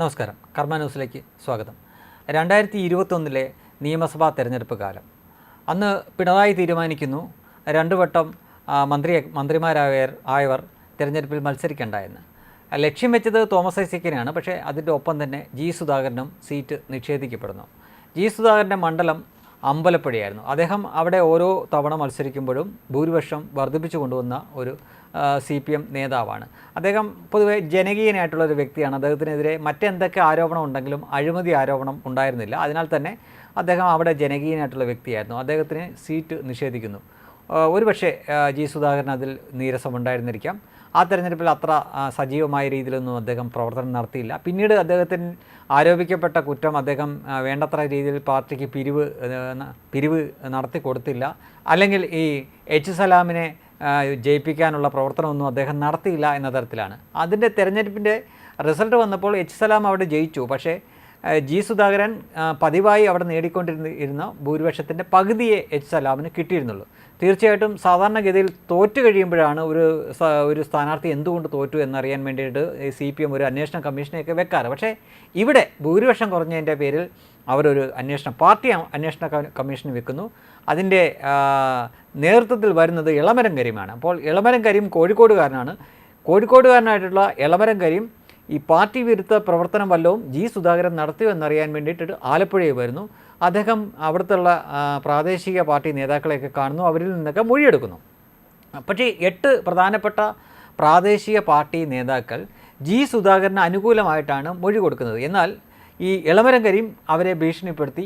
നമസ്കാരം. കർമ്മ ന്യൂസിലേക്ക് സ്വാഗതം. രണ്ടായിരത്തി ഇരുപത്തൊന്നിലെ നിയമസഭാ തെരഞ്ഞെടുപ്പ് കാലം. അന്ന് പിണറായി തീരുമാനിക്കുന്നു രണ്ടു വട്ടം മന്ത്രി മന്ത്രിമാരായ ആയവർ തിരഞ്ഞെടുപ്പിൽ മത്സരിക്കേണ്ടായെന്ന്. ലക്ഷ്യം വെച്ചത് തോമസ് ഐസക്കിനെയാണ് പക്ഷേ അതിന്റെ ഒപ്പം തന്നെ ജി സുധാകരനും സീറ്റ് നിഷേധിക്കപ്പെടുന്നു. ജി സുധാകരന്റെ മണ്ഡലം അമ്പലപ്പുഴയായിരുന്നു അദ്ദേഹം അവിടെ ഓരോ തവണ മത്സരിക്കുമ്പോഴും ഭൂരിപക്ഷം വർദ്ധിപ്പിച്ചു കൊണ്ടുവന്ന ഒരു സി പി എം നേതാവാണ്. അദ്ദേഹം പൊതുവെ ജനകീയനായിട്ടുള്ള ഒരു വ്യക്തിയാണ്. അദ്ദേഹത്തിനെതിരെ മറ്റെന്തൊക്കെ ആരോപണം ഉണ്ടെങ്കിലും അഴിമതി ആരോപണം ഉണ്ടായിരുന്നില്ല. അതിനാൽ തന്നെ അദ്ദേഹം അവിടെ ജനകീയനായിട്ടുള്ള വ്യക്തിയായിരുന്നു. അദ്ദേഹത്തിന് സീറ്റ് നിഷേധിക്കുന്നു. ഒരുപക്ഷെ ജി സുധാകരൻ അതിൽ നീരസമുണ്ടായിരുന്നിരിക്കാം. ആ തെരഞ്ഞെടുപ്പിൽ അത്ര സജീവമായ രീതിയിലൊന്നും അദ്ദേഹം പ്രവർത്തനം നടത്തിയില്ല. പിന്നീട് അദ്ദേഹത്തിന് ആരോപിക്കപ്പെട്ട കുറ്റം അദ്ദേഹം വേണ്ടത്ര രീതിയിൽ പാർട്ടിക്ക് പിരിവ് പിരിവ് നടത്തി കൊടുത്തില്ല. അല്ലെങ്കിൽ ഈ എച്ച് സലാമിനെ ജയിപ്പിക്കാനുള്ള പ്രവർത്തനമൊന്നും അദ്ദേഹം നടത്തിയില്ല എന്ന തരത്തിലാണ്. അതിന്റെ തെരഞ്ഞെടുപ്പിന്റെ റിസൾട്ട് വന്നപ്പോൾ എച്ച് സലാം അവിടെ ജയിച്ചു. പക്ഷേ ജി സുധാകരൻ പതിവായി അവിടെ നേടിക്കൊണ്ടിരുന്ന ഭൂരിപക്ഷത്തിന്റെ പകുതിയെ എച്ച് സലാമിന് കിട്ടിയിരുന്നുള്ളൂ. തീർച്ചയായിട്ടും സാധാരണഗതിയിൽ തോറ്റു കഴിയുമ്പോഴാണ് ഒരു ഒരു സ്ഥാനാർത്ഥി എന്തുകൊണ്ട് തോറ്റു എന്നറിയാൻ വേണ്ടിയിട്ട് സി പി എം ഒരു അന്വേഷണ കമ്മീഷനെയൊക്കെ വെക്കാറ്. പക്ഷേ ഇവിടെ ഭൂരിപക്ഷം കുറഞ്ഞതിന്റെ പേരിൽ അവരൊരു അന്വേഷണ പാർട്ടി അന്വേഷണ കമ്മീഷന് വെക്കുന്നു. അതിന്റെ നേതൃത്വത്തിൽ വരുന്നത് ഇളമരം കരീമാണ്. അപ്പോൾ ഇളമരം കരീം കോഴിക്കോടുകാരനാണ്. കോഴിക്കോടുകാരനായിട്ടുള്ള ഇളമരം കരീം ഈ പാർട്ടി വിരുദ്ധ പ്രവർത്തനം വല്ലതും ജി സുധാകരൻ നടത്തിയോ എന്നറിയാൻ വേണ്ടിയിട്ട് ആലപ്പുഴയിൽ വരുന്നു. അദ്ദേഹം അവിടുത്തുള്ള ആ, പ്രാദേശിക പാർട്ടി നേതാക്കളെയൊക്കെ കാണുന്നു. അവരിൽ നിന്നൊക്കെ മൊഴിയെടുക്കുന്നു. പക്ഷേ എട്ട് പ്രധാനപ്പെട്ട പ്രാദേശിക പാർട്ടി നേതാക്കൾ ജി സുധാകരന് അനുകൂലമായിട്ടാണ് മൊഴി കൊടുക്കുന്നത്. എന്നാൽ ഈ ഇളമരം കരീം അവരെ ഭീഷണിപ്പെടുത്തി.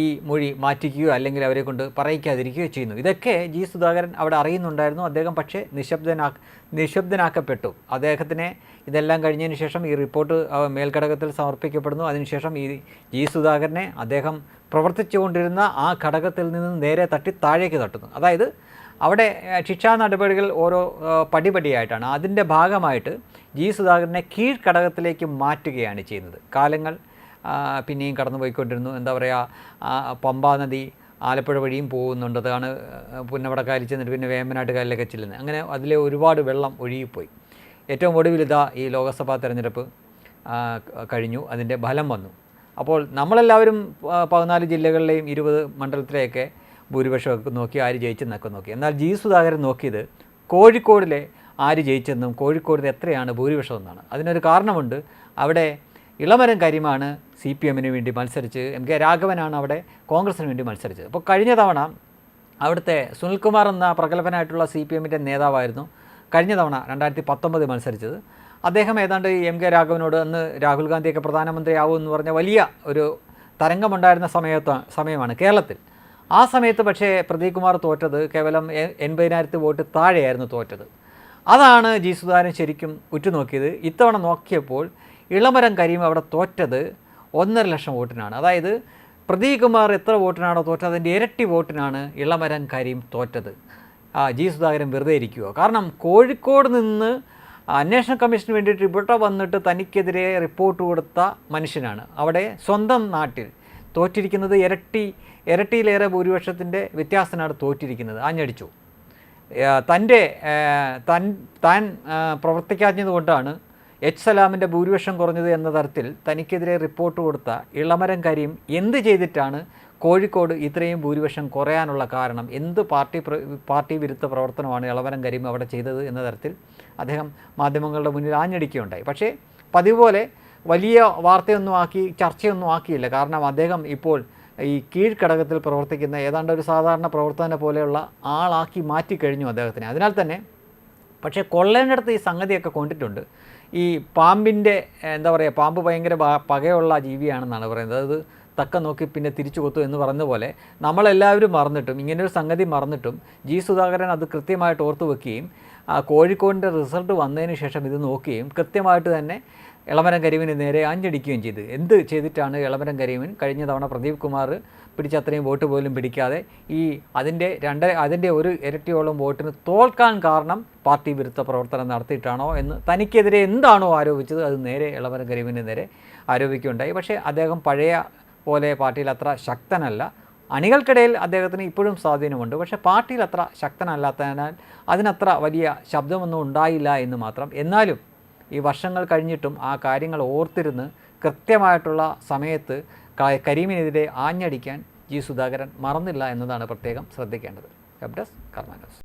ഈ മൊഴി മാറ്റിക്കുകയോ അല്ലെങ്കിൽ അവരെ കൊണ്ട് പറയിക്കാതിരിക്കുകയോ ചെയ്യുന്നു. ഇതൊക്കെ ജി സുധാകരൻ അവിടെ അറിയുന്നുണ്ടായിരുന്നു. അദ്ദേഹം പക്ഷേ നിശബ്ദനാ നിശബ്ദനാക്കപ്പെട്ടു. അദ്ദേഹത്തിനെ ഇതെല്ലാം കഴിഞ്ഞതിന് ശേഷം ഈ റിപ്പോർട്ട് മേൽഘടകത്തിൽ സമർപ്പിക്കപ്പെടുന്നു. അതിനുശേഷം ഈ ജി സുധാകരനെ അദ്ദേഹം പ്രവർത്തിച്ചുകൊണ്ടിരുന്ന ആ ഘടകത്തിൽ നിന്ന് നേരെ തട്ടി താഴേക്ക് തട്ടുന്നു. അതായത് അവിടെ ശിക്ഷാ നടപടികൾ ഓരോ പടിപടിയായിട്ടാണ്. അതിന്റെ ഭാഗമായിട്ട് ജി സുധാകരനെ കീഴ്ഘടകത്തിലേക്ക് മാറ്റുകയാണ് ചെയ്യുന്നത്. കാലങ്ങൾ പിന്നെയും കടന്നു പോയിക്കൊണ്ടിരുന്നു എന്താ പറയുക പമ്പാ നദി ആലപ്പുഴ വഴിയും പോകുന്നുണ്ട്. അതാണ് പുന്നവടക്കാലിൽ ചെന്നിട്ട് പിന്നെ വേമ്പനാട്ടുകാരിലൊക്കെ ചെല്ലുന്നത്. അങ്ങനെ അതിലെ ഒരുപാട് വെള്ളം ഒഴുകിപ്പോയി. ഏറ്റവും ഒടുവിൽ ഇതാ ഈ ലോകസഭാ തെരഞ്ഞെടുപ്പ് കഴിഞ്ഞു. അതിന്റെ ഫലം വന്നു. അപ്പോൾ നമ്മളെല്ലാവരും പതിനാല് ജില്ലകളിലെയും ഇരുപത് മണ്ഡലത്തിലെയൊക്കെ ഭൂരിപക്ഷമൊക്കെ നോക്കി ആര് ജയിച്ചെന്നൊക്കെ നോക്കി. എന്നാൽ ജി സുധാകരൻ നോക്കിയത് കോഴിക്കോടിലെ ആര് ജയിച്ചെന്നും കോഴിക്കോടിൽ എത്രയാണ് ഭൂരിപക്ഷം എന്നാണ്. അതിനൊരു കാരണമുണ്ട്. അവിടെ ഇളമരം കരിമാണ് സി പി എമ്മിന് വേണ്ടി മത്സരിച്ച് എം കെ രാഘവനാണ് അവിടെ കോൺഗ്രസിന് വേണ്ടി മത്സരിച്ചത്. അപ്പോൾ കഴിഞ്ഞ തവണ അവിടുത്തെ സുനിൽകുമാർ എന്ന പ്രഗത്ഭനായിട്ടുള്ള സി പി എമ്മിന്റെ നേതാവായിരുന്നു കഴിഞ്ഞ തവണ രണ്ടായിരത്തി പത്തൊമ്പത് മത്സരിച്ചത്. അദ്ദേഹം ഏതാണ്ട് എം കെ രാഘവനോട് അന്ന് രാഹുൽ ഗാന്ധിയൊക്കെ പ്രധാനമന്ത്രിയാവും എന്ന് പറഞ്ഞ വലിയ ഒരു തരംഗമുണ്ടായിരുന്ന സമയത്ത് സമയമാണ് കേരളത്തിൽ. ആ സമയത്ത് പക്ഷേ പ്രദീപ് കുമാർ തോറ്റത് കേവലം എൺപതിനായിരത്തി വോട്ട് താഴെയായിരുന്നു തോറ്റത്. അതാണ് ജി സുധാകരൻ ശരിക്കും ഉറ്റുനോക്കിയത്. ഇത്തവണ നോക്കിയപ്പോൾ ഇളമരം കരീം അവിടെ തോറ്റത് ഒന്നര ലക്ഷം വോട്ടിനാണ്. അതായത് പ്രദീപ് കുമാർ എത്ര വോട്ടിനാണോ തോറ്റത് അതിന്റെ ഇരട്ടി വോട്ടിനാണ് ഇളമരം കരീം തോറ്റത് ജി സുധാകരൻ വെറുതെ ഇരിക്കുക കാരണം കോഴിക്കോട് നിന്ന് അന്വേഷണ കമ്മീഷന് വേണ്ടിയിട്ട് ഇവിടെ വന്നിട്ട് തനിക്കെതിരെ റിപ്പോർട്ട് കൊടുത്ത മനുഷ്യനാണ്. അവിടെ സ്വന്തം നാട്ടിൽ തോറ്റിരിക്കുന്നത് ഇരട്ടി ഇരട്ടിയിലേറെ ഭൂരിപക്ഷത്തിന്റെ വ്യത്യാസത്തിനാണ് തോറ്റിരിക്കുന്നത്. ആഞ്ഞടിച്ചു. തന്റെ തൻ താൻ പ്രവർത്തിക്കാഞ്ഞതുകൊണ്ടാണ് പ്രവർത്തിക്കാഞ്ഞത് കൊണ്ടാണ് എച്ച് സലാമിന്റെ ഭൂരിപക്ഷം കുറഞ്ഞത് എന്ന തരത്തിൽ തനിക്കെതിരെ റിപ്പോർട്ട് കൊടുത്ത ഇളമരം കരീം എന്ത് ചെയ്തിട്ടാണ് കോഴിക്കോട് ഇത്രയും ഭൂരിപക്ഷം കുറയാനുള്ള കാരണം? എന്ത് പാർട്ടി പാർട്ടി വിരുദ്ധ പ്രവർത്തനമാണ് ഇളമരം കരീം അവിടെ ചെയ്തത് എന്ന തരത്തിൽ അദ്ദേഹം മാധ്യമങ്ങളുടെ മുന്നിൽ ആഞ്ഞടിക്കുകയുണ്ടായി. പക്ഷേ പതിവ് പോലെ വലിയ വാർത്തയൊന്നും ആക്കി ചർച്ചയൊന്നും ആക്കിയില്ല. കാരണം അദ്ദേഹം ഇപ്പോൾ ഈ കീഴ്ഘടകത്തിൽ പ്രവർത്തിക്കുന്ന ഏതാണ്ട് ഒരു സാധാരണ പ്രവർത്തന പോലെയുള്ള ആളാക്കി മാറ്റിക്കഴിഞ്ഞു അദ്ദേഹത്തിന്. അതിനാൽ തന്നെ പക്ഷേ കൊള്ളേണ്ടടുത്ത് ഈ സംഗതിയൊക്കെ കൊണ്ടിട്ടുണ്ട്. ഈ പാമ്പിന്റെ എന്താ പറയുക പാമ്പ് ഭയങ്കര പകയുള്ള ജീവിയാണെന്നാണ് പറയുന്നത്. അത് തക്ക നോക്കി പിന്നെ തിരിച്ചു കൊത്തു എന്ന് പറഞ്ഞ പോലെ നമ്മളെല്ലാവരും മറന്നിട്ടും ഇങ്ങനൊരു സംഗതി മറന്നിട്ടും ജി സുധാകരൻ അത് കൃത്യമായിട്ട് ഓർത്തു വെക്കുകയും കോഴിക്കോടിന്റെ റിസൾട്ട് വന്നതിന് ശേഷം ഇത് നോക്കുകയും കൃത്യമായിട്ട് തന്നെ ഇളമരം കരീമിന് നേരെ ആഞ്ഞടിക്കുകയും ചെയ്തു. എന്ത് ചെയ്തിട്ടാണ് ഇളമരം കരീമൻ കഴിഞ്ഞ തവണ പ്രദീപ് കുമാർ പിടിച്ച അത്രയും വോട്ട് പോലും പിടിക്കാതെ ഈ അതിന്റെ രണ്ട് അതിന്റെ ഒരു ഇരട്ടിയോളം വോട്ടിന് തോൽക്കാൻ കാരണം പാർട്ടി വിരുദ്ധ പ്രവർത്തനം നടത്തിയിട്ടാണോ എന്ന് തനിക്കെതിരെ എന്താണോ ആരോപിച്ചത് അത് നേരെ ഇളമരം കരീമിന് നേരെ ആരോപിക്കുകയുണ്ടായി. പക്ഷേ അദ്ദേഹം പഴയ പോലെ പാർട്ടിയിൽ അത്ര ശക്തനല്ല. അണികൾക്കിടയിൽ അദ്ദേഹത്തിന് ഇപ്പോഴും സ്വാധീനമുണ്ട്. പക്ഷേ പാർട്ടിയിൽ അത്ര ശക്തനല്ലാത്തതിനാൽ അതിനത്ര വലിയ ശബ്ദമൊന്നും ഉണ്ടായില്ല എന്ന് മാത്രം. എന്നാലും ഈ വർഷങ്ങൾ കഴിഞ്ഞിട്ടും ആ കാര്യങ്ങൾ ഓർത്തിരുന്ന് കൃത്യമായിട്ടുള്ള സമയത്ത് കരീമിനെതിരെ ആഞ്ഞടിക്കാൻ ജി സുധാകരൻ മറന്നില്ല എന്നതാണ് പ്രത്യേകം ശ്രദ്ധിക്കേണ്ടത്. Web news.